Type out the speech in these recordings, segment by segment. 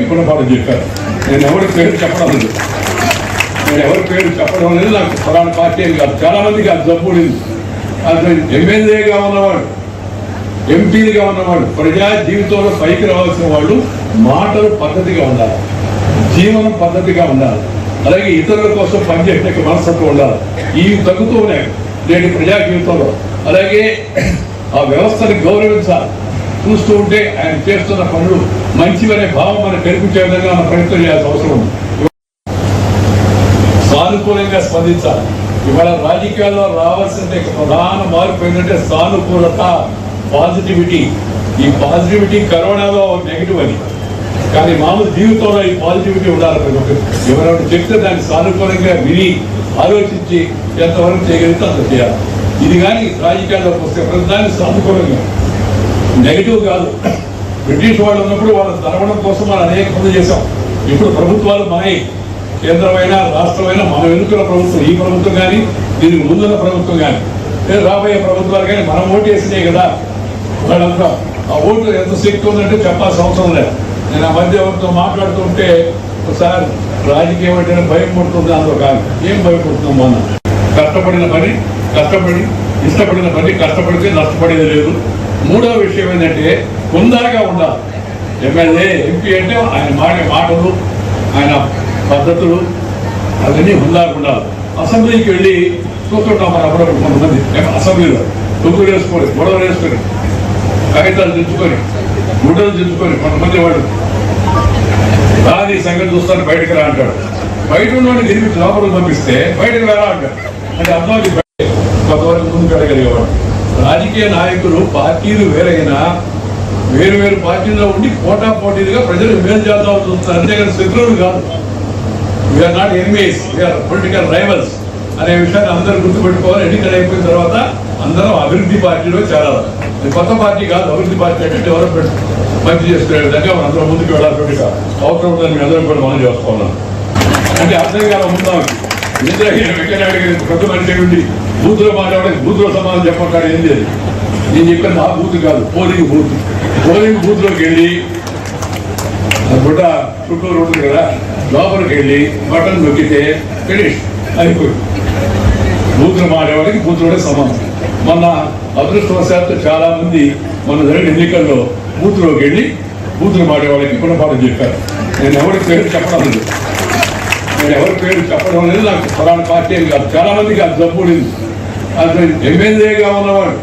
గుణపాఠం చెప్పారు. నేను ఎవరి పేరు చెప్పడం లేదు. నేను ఎవరి పేరు చెప్పడం లేదు. నాకు ఫలానా పార్టీ అని కాదు. చాలా మందికి అది జబ్బుడింది లేదు. అది ఎమ్మెల్యేగా ఉన్నవాడు ఎంపీలుగా ఉన్నవాడు ప్రజా జీవితంలో పైకి రావాల్సిన వాళ్ళు మాటలు పద్ధతిగా ఉండాలి. జీవనం పద్ధతిగా ఉండాలి. అలాగే ఇతరుల కోసం పనిచేసే మనస్తత్వం ఉండాలి. ఇవి తగ్గుతూ ఉన్నాయి నేటి ప్రజా జీవితంలో. అలాగే ఆ వ్యవస్థని గౌరవించాలి. చూస్తూ ఉంటే ఆయన చేస్తున్న పనులు మంచివనే భావం మనకు కనిపించే విధంగా మనం ప్రయత్నం చేయాల్సిన అవసరం ఉంది. సానుకూలంగా స్పందించాలి. ఇవాళ రాజకీయాల్లో రావాల్సిన ప్రధాన మార్పు ఏంటంటే సానుకూలత పాజిటివిటీ ఈ పాజిటివిటీ కరోనాలో నెగిటివ్ అని. కానీ మామూలు జీవితంలో ఈ పాజిటివిటీ ఉండాలి ప్రతి ఒక్కరు. ఎవరైనా చెప్తే దాన్ని సానుకూలంగా విని ఆలోచించి ఎంతవరకు చేయగలిగితే అంత చేయాలి. ఇది కానీ రాజకీయాల్లోకి వస్తే ప్రతిదాన్ని సానుకూలంగా నెగిటివ్ కాదు. బ్రిటిష్ వాళ్ళు ఉన్నప్పుడు వాళ్ళ తరవడం కోసం మనం అనేక పనులు చేశాం. ఇప్పుడు ప్రభుత్వాలు మాయి కేంద్రమైన రాష్ట్రమైన మన వెనుకల ప్రభుత్వం ఈ ప్రభుత్వం కానీ దీనికి ముందున్న ప్రభుత్వం కానీ. రాబోయే ప్రభుత్వాలు కానీ మనం ఓటు వేసినాయి కదా. వాళ్ళంతా ఆ ఓటు ఎంత శక్తి ఉందంటే చెప్పాల్సిన అవసరం లేదు. నేను ఆ మధ్య ఎవరితో మాట్లాడుతుంటే ఒకసారి రాజకీయం అంటే భయం పడుతుంది అందులో కాదు. ఏం భయపడుతున్నాం మొన్న. కష్టపడిన పని కష్టపడి ఇష్టపడిన పని కష్టపడితే నష్టపడేది లేదు. మూడో విషయం ఏంటంటే హుందాగా ఉండాలి. ఎమ్మెల్యే ఎంపీ అంటే ఆయన మాడే మాటలు ఆయన పద్ధతులు అవన్నీ హుందాగా ఉండాలి. అసెంబ్లీకి వెళ్ళి చూస్తుంటాం మన అప్పుడప్పుడు కొంతమంది. ఏం అసెంబ్లీలో? తుంగులు వేసుకొని గొడవలు వేసుకొని కాగితాలు దించుకొని గుడ్డలు దించుకొని కొంతమంది వాళ్ళు దాని సంగతి చూస్తాను బయటకు రా అంటాడు. బయట ఉన్నవాడిని తిరిగి లోపలికి పంపిస్తే బయటకు రారా అంటాడు అంటే అర్థం కొంతవరకు ముందుకు వెళ్ళగలిగేవాడు రాజకీయ నాయకులు పార్టీలు వేరైనా వేరు వేరు పార్టీల్లో ఉండి పోటా పోటీలుగా ప్రజలు మేలు చేద్దాం చూస్తున్నారు. అంతేగాని శత్రువులు కాదు. We are not enemies we are political rivals అనే విషయాన్ని అందరూ గుర్తుపెట్టుకోవాలి. ఎన్నికలు అయిపోయిన తర్వాత అందరం అభివృద్ధి పార్టీలో చేరాలి. కొత్త పార్టీ కాదు అభివృద్ధి పార్టీ అంటే ఎవరు మంచి చేసుకునే విధంగా మనం అందరం ముందుకు వెళ్ళాల్సిన అవసరం ఉందని మీ అందరం కూడా మనం చేసుకోవాలి అంటే అర్థం కాల ఉందాం ఇంద్రహీన వెంకయ్యనాయుడు గారి పెద్ద మనిషి ఉండి బూతులో మాట్లాడే బూతులో సమాధానం చెప్పంటాడు ఏం లేదు. నేను చెప్పిన నా బూత్ కాదు పోలింగ్ బూత్. పోలింగ్ బూత్లోకి వెళ్ళి గుడ్డ చుట్టూరు ఉంటుంది కదా లోపలికి వెళ్ళి బటన్ నొక్కితే ఫినిష్ అయిపోయింది. బూతులు మాడేవాడికి బూతులోనే సమానం. మొన్న అదృష్టవశాత్తు చాలా మంది మన జరిగిన ఎన్నికల్లో బూత్లోకి వెళ్ళి బూతులు మాడేవాళ్ళకి గుణపాఠం చెప్పారు. నేను ఎవరి పేరు చెప్పడం లేదు. నేను ఎవరి పేరు చెప్పడం లేదు నాకు ఫలానా పార్టీ కాదు. చాలా మందికి అది జబ్బు లేదు. అతను ఎమ్మెల్యేగా ఉన్నవాడు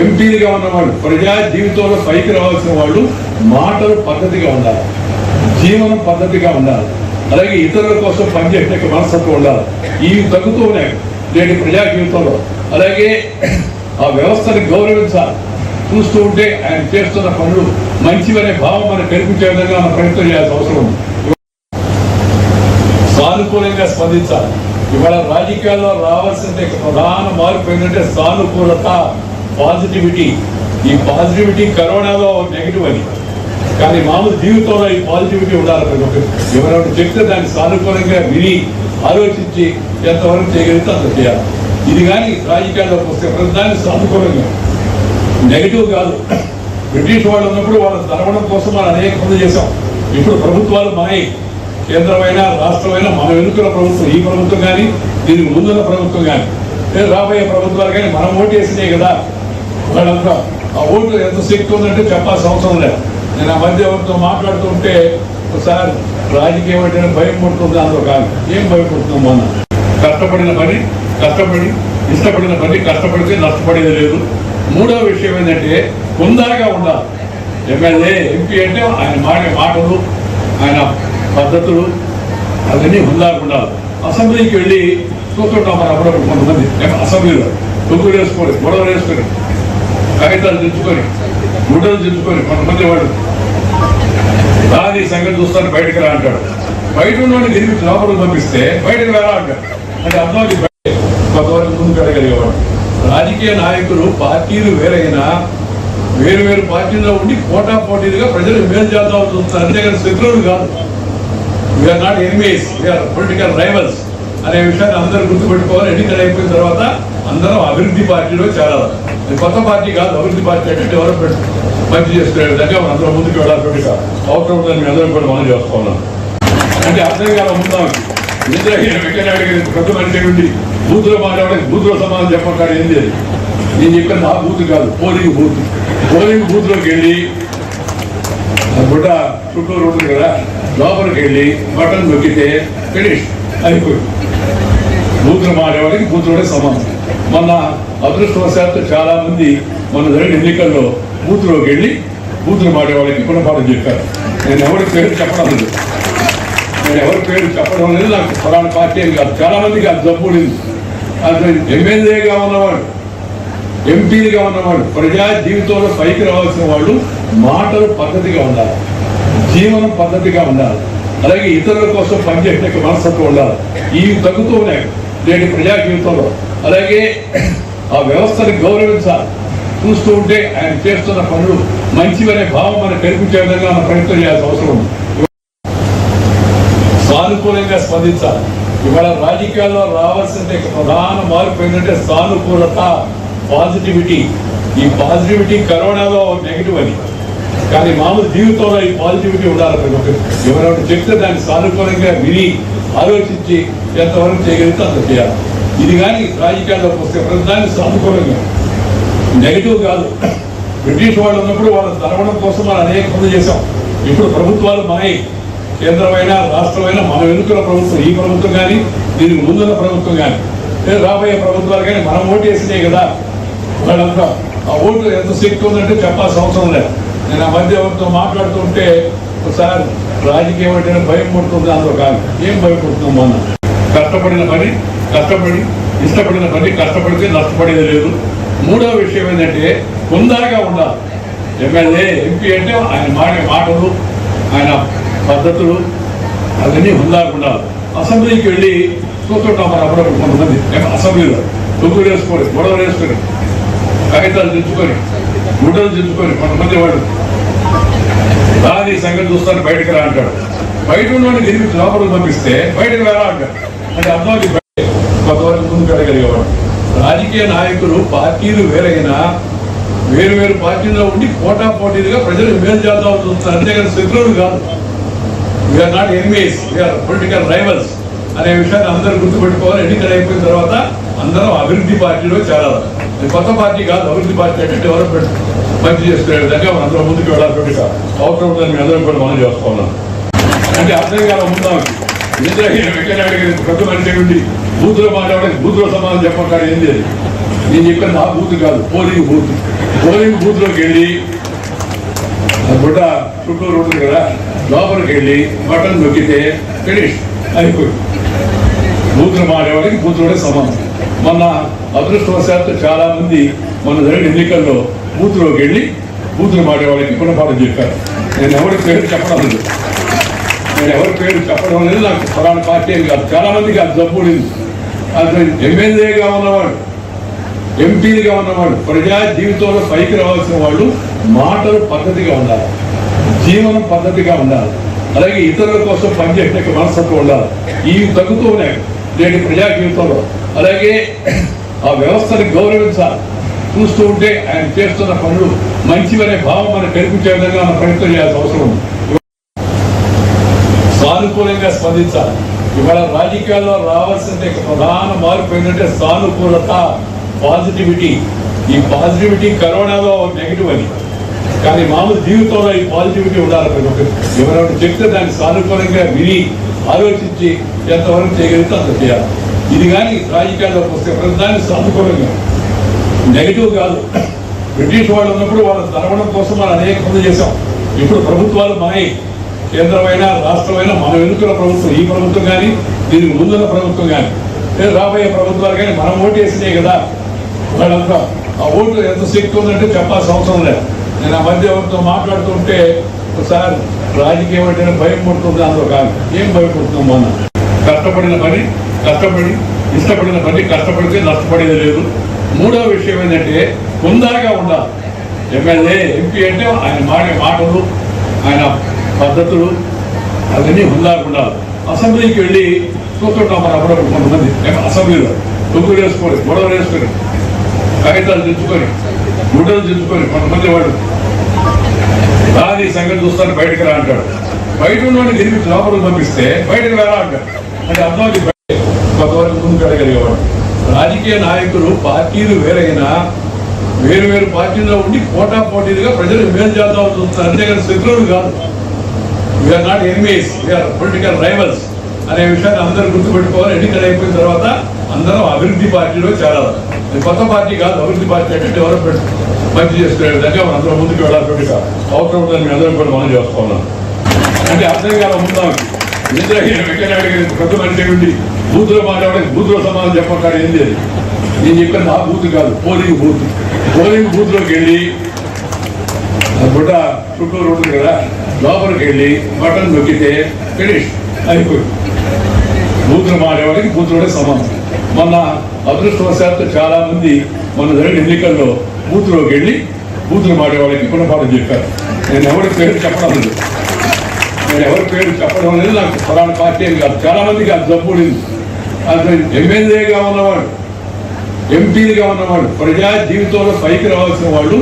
ఎంపీలుగా ఉన్నవాడు ప్రజా జీవితంలో పైకి రావాల్సిన వాళ్ళు మాటలు పద్ధతిగా ఉండాలి జీవనం పద్ధతిగా ఉండాలి. అలాగే ఇతరుల కోసం పనిచేసే మనస్తత్వం ఉండాలి. ఇవి తగ్గుతూ ఉన్నాయి నేటి ప్రజా జీవితంలో. అలాగే ఆ వ్యవస్థని గౌరవించాలి. చూస్తూ ఉంటే ఆయన చేస్తున్న పనులు మంచివనే భావం మనం కనిపించే విధంగా మనం ప్రయత్నం చేయాల్సిన అవసరం ఉంది. సానుకూలంగా స్పందించాలి. ఇవాళ రాజకీయాల్లో రావాల్సిన ప్రధాన మార్పు ఏంటంటే సానుకూలత పాజిటివిటీ ఈ పాజిటివిటీ కరోనాలో నెగిటివ్ అని. కానీ మామూలు జీవితంలో ఈ పాజిటివిటీ ఉండాలి ప్రతి ఎవరైనా చెప్తే దాన్ని సానుకూలంగా విని ఆలోచించి ఎంతవరకు చేయగలిగితే అంత చేయాలి. ఇది కానీ రాజకీయాల్లోకి వస్తే ప్రతిదాన్ని సానుకూలంగా. నెగిటివ్ కాదు. బ్రిటిష్ వాళ్ళు ఉన్నప్పుడు వాళ్ళ తరవడం కోసం మనం అనేక పనులు చేశాం. ఇప్పుడు ప్రభుత్వాలు మాయి కేంద్రమైన రాష్ట్రమైన మన వెనుకల ప్రభుత్వం ఈ ప్రభుత్వం కానీ దీనికి ముందున్న ప్రభుత్వం కానీ రాబోయే ప్రభుత్వాలు కానీ మనం ఓటు వేసినాయి కదా. వాళ్ళంతా ఆ ఓటు ఎంత శక్తి ఉందంటే చెప్పాల్సిన అవసరం లేదు. నేను ఆ మధ్య ఎవరితో మాట్లాడుతుంటే ఒకసారి రాజకీయం అంటే భయం పడుతుంది అందులో కాదు. ఏం భయపడుతున్నాం మనం కష్టపడిన పని కష్టపడి ఇష్టపడిన పని కష్టపడితే నష్టపడేది లేదు. మూడో విషయం ఏంటంటే హుందాగా ఉండాలి. ఎమ్మెల్యే ఎంపీ అంటే ఆయన మాడే మాటలు. ఆయన పద్ధతులు అవన్నీ ఉండాలకుండా అసెంబ్లీకి వెళ్ళి కూర్చుంటామని అప్పుడప్పుడు కొంతమంది. అసెంబ్లీలో తుంగులు వేసుకొని గొడవలు వేసుకొని కాగితాలు తెచ్చుకొని గుడ్డలు తెచ్చుకొని కొంతమంది వాళ్ళు దాని సంగతి చూస్తాను బయటకు రా అంటాడు. బయట ఉన్నవాడిని తిరిగి లోపలికి పంపిస్తే బయటకు రారా అంటాడు. అంటే అర్థం కొంతవరకు ముందుకు పెడగలిగేవాడు రాజకీయ నాయకులు పార్టీలు వేరైనా వేరు వేరు పార్టీల్లో ఉండి పోటా పోటీలుగా ప్రజలు మేలు చేద్దామని చూస్తారు. అంతేగాని శత్రువులు కాదు. We are not enemies we are political rivals అనే విషయాన్ని అందరూ గుర్తుపెట్టుకోవాలి. ఎన్నికలు అయిపోయిన తర్వాత అందరం అభివృద్ధి పార్టీలో చేరాలి. కొత్త పార్టీ కాదు అభివృద్ధి పార్టీ అంటే డెవలప్మెంట్ మంచి చేసుకునే విధంగా మనం అందరం ముందుకు వెళ్ళాల్సి అవసరం ఉందని మీ అందరం కూడా మనం చేసుకోవాలి అంటే అర్థం కాల ముందాం వెంకయ్యనాయుడు గారి పెద్ద మనిషి నుండి బూతులో మాట్లాడడానికి బూతులో సమాధానం చెప్పకాడు ఏంది లేదు నేను చెప్పిన నా బూత్ కాదు పోలింగ్ బూత్. పోలింగ్ బూత్లోకి వెళ్ళి గుడ్డ చుట్టూరు ఉంటుంది కదా లోపలికి వెళ్ళి బటన్ నొక్కితే ఫినిష్ అయిపోయింది. బూతులు మాడేవాడికి కూతురుడే సమానం. మొన్న అదృష్టవశాత్తు చాలా మంది మన జరిగిన ఎన్నికల్లో కూతురులోకి వెళ్ళి బూతులు మాడేవాడికి గుణపాఠం చెప్పారు. నేను ఎవరి పేరు చెప్పడం లేదు. నేను ఎవరి పేరు చెప్పడం లేదు. నాకు ఫలానా పార్టీ అని కాదు. చాలా మందికి అది జబ్బు లేదు. అతను ఎమ్మెల్యేగా ఉన్నవాడు. ఎంపీలుగా ఉన్నవాళ్ళు ప్రజా జీవితంలో పైకి రావాల్సిన వాళ్ళు మాటలు పద్ధతిగా ఉండాలి జీవనం పద్ధతిగా ఉండాలి. అలాగే ఇతరుల కోసం పనిచేసే మనస్తత్వం ఉండాలి. ఇవి తగ్గుతూ ఉన్నాయి నేటి ప్రజా జీవితంలో. అలాగే ఆ వ్యవస్థని గౌరవించాలి. చూస్తూ ఉంటే ఆయన చేస్తున్న పనులు మంచివనే భావం మనకు కనిపించే విధంగా మనం ప్రయత్నం చేయాల్సిన అవసరం ఉంది. సానుకూలంగా స్పందించాలి. ఇవాళ రాజకీయాల్లో రావాల్సిన ప్రధాన మార్పు ఏంటంటే సానుకూలత. పాజిటివిటీ ఈ పాజిటివిటీ కరోనాలో నెగిటివ్ అని. కానీ మామూలు జీవితంలో ఈ పాజిటివిటీ ఉండాలి ప్రతి ఒక్కరు ఎవరైనా చెప్తే దాన్ని సానుకూలంగా విని ఆలోచించి ఎంతవరకు చేయగలిగితే అంత చేయాలి. ఇది కానీ రాజకీయాల్లోకి వస్తే ప్రతిదాన్ని సానుకూలంగా. నెగిటివ్ కాదు. బ్రిటిష్ వాళ్ళు ఉన్నప్పుడు వాళ్ళ తరవడం కోసం మనం అనేక పనులు చేశాం. ఇప్పుడు ప్రభుత్వాలు మనవి కేంద్రమైన రాష్ట్రమైన మన వెనుకల ప్రభుత్వం ఈ ప్రభుత్వం కానీ దీనికి ముందున్న ప్రభుత్వం కానీ. రాబోయే ప్రభుత్వాలు కానీ మనం ఓటు వేసినాయి కదా. వాళ్ళంతా ఆ ఓటు ఎంత శక్తి ఉందంటే చెప్పాల్సిన అవసరం లేదు. నేను ఆ మధ్య ఎవరితో మాట్లాడుతుంటే ఒకసారి రాజకీయం అంటే భయం పడుతుంది అందులో కాదు. ఏం భయపడుతుంది మొన్న కష్టపడిన పని కష్టపడి ఇష్టపడిన పని కష్టపడితే నష్టపడేది లేదు. మూడో విషయం ఏంటంటే హుందాగా ఉండాలి. ఎమ్మెల్యే ఎంపీ అంటే ఆయన మాడే మాటలు ఆయన పద్ధతులు అవన్నీ హుందాగా ఉండాలి. అసెంబ్లీకి వెళ్ళి చూస్తుంటాం మన అప్పుడప్పుడు కొంతమంది. అసెంబ్లీలో తుగ్గులు వేసుకొని గొడవలు వేసుకొని కాగితాలు తెచ్చుకొని గుడ్డలు తెచ్చుకొని కొంతమంది వాడు దాని సంగతి చూస్తాను బయటకు రా అంటాడు. బయట ఉన్నవాడిని తిరిగి లోపలికి పంపిస్తే బయటకు రారా అంటాడు. అంటే అర్థం కొంతవరకు ముందుకు వెళ్ళగలిగేవాడు రాజకీయ నాయకులు పార్టీలు వేరైనా వేరు వేరు పార్టీల్లో ఉండి పోటా పోటీలుగా ప్రజలు మేలు చేద్దాం చూస్తున్నారు అంతేగాని శత్రువులు కాదు. We are not enemies we are political rivals అనే విషయాన్ని అందరూ గుర్తుపెట్టుకోవాలి. ఎన్నికలు అయిపోయిన తర్వాత అందరం అభివృద్ధి పార్టీలో చేరాలి. కొత్త పార్టీ కాదు అభివృద్ధి పార్టీ అంటే డెవలప్మెంట్ మంచి చేస్తున్న విధంగా మనం అందరం ముందుకు వెళ్ళాల్సి అవసరం ఉందని మీ అందరం కూడా మనం చేసుకోవాలి అంటే అర్థం కాల ముందాం వెంకయ్యనాయుడు గారి పెద్ద మనిషి నుండి బూతులో మాట్లాడడానికి బూతులో సమాధానం చెప్పకాడు ఏంది? అది నేను చెప్పిన నా బూత్ కాదు పోలింగ్ బూత్. పోలింగ్ బూత్లోకి వెళ్ళి గుడ్డ చుట్టూ ఉంటుంది కదా లోపలికి వెళ్ళి బటన్ నొక్కితే ఫినిష్ అయిపోయి బూతులు మాడేవాడికి బూతులోనే సమానం. మన అదృష్టవశాత్తు చాలా మంది మన జరిగిన ఎన్నికల్లో బూత్లోకి వెళ్ళి బూతులు మాడేవాడికి గుణపాఠం చెప్పారు. నేను ఎవరి పేరు చెప్పడం లేదు. నేను ఎవరి పేరు చెప్పడం లేదు. నాకు ఫలానా పార్టీ అని కాదు. చాలా మందికి అది జబ్బు ఉంది అసలు ఎమ్మెల్యేగా ఉన్నవాడు ఎంపీలుగా ఉన్నవాడు ప్రజా జీవితంలో పైకి రావాల్సిన వాళ్ళు మాటలు పద్ధతిగా ఉండాలి. జీవనం పద్ధతిగా ఉండాలి. అలాగే ఇతరుల కోసం పనిచేసే మనస్తత్వం ఉండాలి. ఇవి తగ్గుతూ ఉన్నాయి. నేటి ప్రజా జీవితంలో. అలాగే ఆ వ్యవస్థని గౌరవించాలి. చూస్తూ ఉంటే ఆయన చేస్తున్న పనులు మంచివనే భావం మనకు కనిపించే విధంగా మనం ప్రయత్నం చేయాల్సిన అవసరం ఉంది. సానుకూలంగా స్పందించాలి. ఇవాళ రాజకీయాల్లో రావాల్సిన ప్రధాన మార్పు ఏంటంటే సానుకూలత పాజిటివిటీ. ఈ పాజిటివిటీ కరోనాలో నెగిటివ్ అని. కానీ మామూలు జీవితంలో ఈ పాజిటివిటీ ఉండాలి. ప్రతి ఒక్కరు ఎవరైనా చెప్తే దాన్ని సానుకూలంగా విని ఆలోచించి ఎంతవరకు చేయగలిగితే అంత చేయాలి. ఇది కానీ రాజకీయాల్లోకి వస్తే ప్రతిదాన్ని సానుకూలంగా నెగిటివ్ కాదు. బ్రిటిష్ వాళ్ళు ఉన్నప్పుడు వాళ్ళ తరవడం కోసం మనం అనేక పనులు చేశాం. ఇప్పుడు ప్రభుత్వాలు మనవి కేంద్రమైనా రాష్ట్రమైన మనం ఎన్నుకున్న ప్రభుత్వం ఈ ప్రభుత్వం కానీ దీనికి ముందున్న ప్రభుత్వం కానీ. లేదు రాబోయే ప్రభుత్వాలు కానీ మనం ఓటు వేసినాయి కదా. వాళ్ళంతా ఆ ఓటు ఎంత శక్తి ఉందంటే చెప్పాల్సిన అవసరం లేదు. నేను ఆ మధ్య ఎవరితో మాట్లాడుతుంటే ఒకసారి రాజకీయం అంటే భయం పడుతుంది అందులో కాదు. ఏం భయపడుతుంది మనం? కష్టపడిన పని కష్టపడి ఇష్టపడిన పని కష్టపడితే నష్టపడేది లేదు. మూడో విషయం ఏంటంటే హుందాగా ఉండాలి. ఎమ్మెల్యే ఎంపీ అంటే ఆయన మాడే మాటలు ఆయన పద్ధతులు అవన్నీ హుందాగా ఉండాలి. అసెంబ్లీకి వెళ్ళి చూస్తుంటాం మన అప్పుడప్పుడు కొంతమంది. ఏమో అసెంబ్లీలో తుగ్గులు వేసుకొని గొడవలు వేసుకొని కాగితాలు తెచ్చుకొని గుడ్డలు తెచ్చుకొని కొంతమంది వాళ్ళు రాని సంగతి చూస్తాను బయటకు రా అంటాడు. బయట ఉన్న తిరిగి లోపలికి పంపిస్తే బయటకు రారా అంటాడు. అంటే అర్థం బయట. కొంతవరకు ముందుకు అడగలిగేవాడు రాజకీయ నాయకులు పార్టీలు వేరైనా వేరు వేరు పార్టీల్లో ఉండి పోటా పోటీలుగా ప్రజలు మేలు చేద్దాం చూస్తున్నారు. అంతేగాని శత్రువులు కాదు. We are not enemies we are political rivals అనే విషయాన్ని అందరూ గుర్తుపెట్టుకోవాలి. ఎన్నికలు అయిపోయిన తర్వాత అందరం అభివృద్ధి పార్టీలో చేరాలి. కొత్త పార్టీ కాదు అభివృద్ధి పార్టీ అంటే డెవలప్మెంట్ మంచి చేసుకునే విధంగా మనం అందరం ముందుకు వెళ్ళాలి అవసరం ఉందని మీ అందరం కూడా మనం చేసుకోవాలి అంటే అర్థం కాల ముందాం ఇంద్రహీన వెంకయ్యనాయుడు గారి పెద్ద మనిషి ఉండి బూతులో మాట్లాడడానికి బూతులో సమాధానం చెప్పకాడు ఏంది అది? నేను చెప్పిన ఆ బూత్ కాదు పోలింగ్ బూత్. పోలింగ్ బూత్లోకి వెళ్ళి ఆ గుడ్డ చుట్టూరు ఉంటుంది కదా లోపలికి వెళ్ళి బటన్ నొక్కితే ఫినిష్ అయిపోయింది. బూతులు మాడేవాడికి బూతులోనే సమానం. మొన్న అదృష్టవశాత్తు చాలా మంది మొన్న జరిగిన ఎన్నికల్లో బూత్లోకి వెళ్ళి బూతులు మాడేవాళ్ళకి గుణపాఠం చెప్పారు. నేను ఎవరి పేరు చెప్పడం లేదు. నేను ఎవరి పేరు చెప్పడం లేదు నాకు ఫలానా పార్టీ అని కాదు. చాలా మందికి అది జబ్బు లేదు. అది ఎమ్మెల్యేగా ఉన్నవాడు ఎంపీగా ఉన్నవాడు ప్రజా జీవితంలో పైకి రావాల్సిన వాళ్ళు